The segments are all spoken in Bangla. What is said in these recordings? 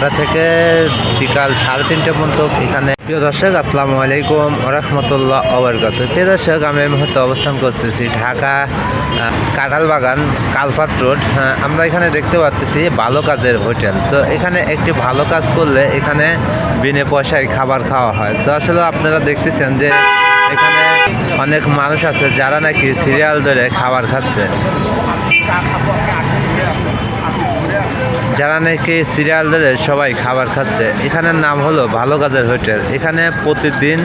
বারোটা থেকে বিকাল সাড়ে তিনটে পর্যন্ত এখানে। প্রিয় দর্শক আসসালামু আলাইকুম রহমতুল্লাহ অবরগত প্রিয় দর্শক আমি এই মুহূর্তে অবস্থান করতেছি ঢাকা আহ, কাঁঠাল বাগান কালপাট রোড আমরা এখানে দেখতে পাচ্ছি ভালো কাজের হোটেল। তো এখানে একটি ভালো কাজ করলে এখানে বিনে পয়সায় খাবার খাওয়া হয়। তো আসলে আপনারা দেখতেছেন যে এখানে অনেক মানুষ আছে যারা নাকি সিরিয়াল ধরে খাবার খাচ্ছে। যারা নাকি সিরিয়াল ধরে সবাই খাবার খাচ্ছে, এখানের নাম হলো ভালো কাজের হোটেল। এখানে প্রতিদিন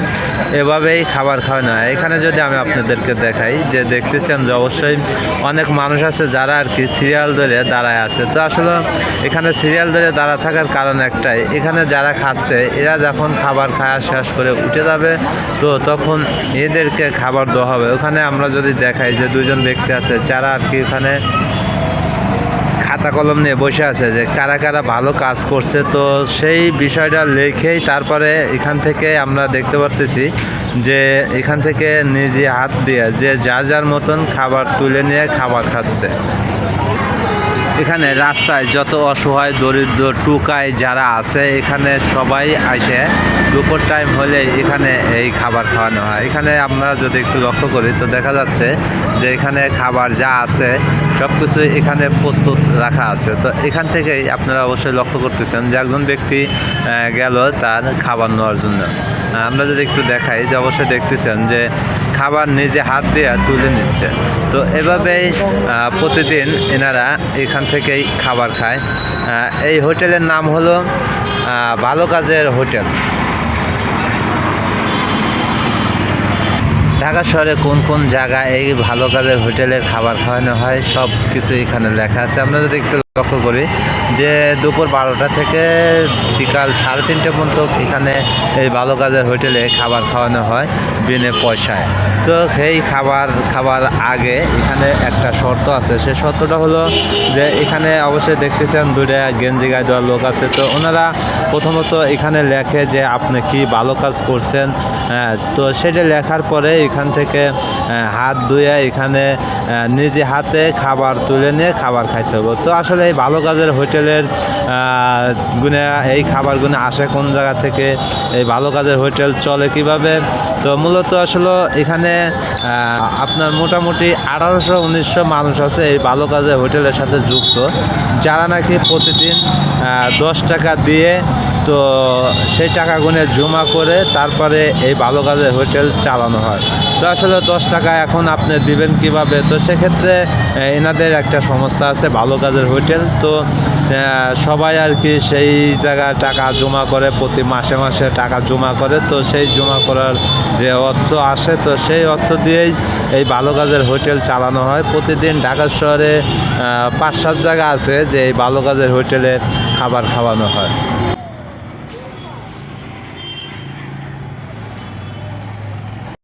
এভাবেই খাবার খাওয়ানো হয় এখানে যদি আমি আপনাদেরকে দেখাই, যে দেখতেছেন যে অবশ্যই অনেক মানুষ আছে যারা আর কি সিরিয়াল ধরে দাঁড়ায় আছে। তো আসলে এখানে সিরিয়াল ধরে দাঁড়া থাকার কারণ একটাই, এখানে যারা খাচ্ছে, এরা যখন খাবার খাওয়া শেষ করে উঠে যাবে, তো তখন এদেরকে খাবার দেওয়া হবে। ওখানে আমরা যদি দেখাই যে দুজন ব্যক্তি আছে, যারা আর কি ওখানে খাতা কলম নিয়ে বসে আছে যে কারা কারা ভালো কাজ করছে। তো সেই বিষয়টা লেখেই তারপরে এখান থেকে আমরা দেখতে পারতেছি যে এখান থেকে নিজে হাত দিয়ে যে যা যার মতন খাবার তুলে নিয়ে খাবার খাচ্ছে। এখানে রাস্তায় যত অসহায়, দরিদ্র, টুকায় যারা আছে, এখানে সবাই আসে। দুপুর টাইম হলে এখানে এই খাবার খাওয়ানো হয়। এখানে আমরা যদি একটু লক্ষ্য করি, তো দেখা যাচ্ছে যে এখানে খাবার যা আছে সব কিছু এখানে প্রস্তুত রাখা আছে। তো এখান থেকেই আপনারা অবশ্যই লক্ষ্য করতেছেন যে একজন ব্যক্তি গেল তার খাবার নেওয়ার জন্য। আমরা যদি একটু দেখাই, যে অবশ্যই দেখতেছেন যে খাবার নিজে হাত দিয়ে তুলে নিচ্ছে। তো এভাবেই প্রতিদিন এনারা এখান থেকেই খাবার খায়। এই হোটেলের নাম হলো ভালো কাজের হোটেল। ঢাকা শহরে কোন কোন জায়গায় এই ভালো কাজের হোটেলের খাবার খাওয়ানো হয় সব কিছু এখানে লেখা আছে। আমরা যদি একটু লক্ষ্য করি যে দুপুর বারোটা থেকে বিকাল সাড়ে তিনটে পর্যন্ত এখানে এই ভালো কাজের হোটেলে খাবার খাওয়ানো হয় বিনে পয়সায়। তো সেই খাবার খাবার আগে এখানে একটা শর্ত আছে। সেই শর্তটা হলো যে এখানে অবশ্যই দেখতেছেন দুইটা গেঞ্জি গায়ে দেওয়ার লোক আছে। তো ওনারা প্রথমত এখানে লেখে যে আপনি কি ভালো কাজ করছেন হ্যাঁ, তো সেটা লেখার পরে এখান থেকে হাত ধুয়ে এখানে নিজে হাতে খাবার তুলে নিয়ে খাবার খাইতে হবে। তো আসলে এই ভালো কাজের হোটেলের গুণে, এই খাবারগুলো আসে কোন জায়গা থেকে, এই ভালো কাজের হোটেল চলে কীভাবে? তো মূলত আসলে এখানে আপনার মোটামুটি আঠারোশো, উনিশশো মানুষ আছে এই ভালো কাজের হোটেলের সাথে যুক্ত, যারা নাকি প্রতিদিন দশ টাকা দিয়ে তো সেই টাকা গুনে জমা করে তারপরে এই ভালো কাজের হোটেল চালানো হয়। তো আসলে দশ টাকা এখন আপনি দিবেন কীভাবে? তো সেক্ষেত্রে এনাদের একটা সংস্থা আছে ভালো কাজের হোটেল। তো সবাই আর কি সেই জায়গায় টাকা জমা করে, প্রতি মাসে মাসে টাকা জমা করে। তো সেই জমা করার যে অর্থ আসে, তো সেই অর্থ দিয়েই এই ভালো কাজের হোটেল চালানো হয়। প্রতিদিন ঢাকা শহরে পাঁচ সাত জায়গা আছে যে এই ভালো কাজের হোটেলে খাবার খাওয়ানো হয়।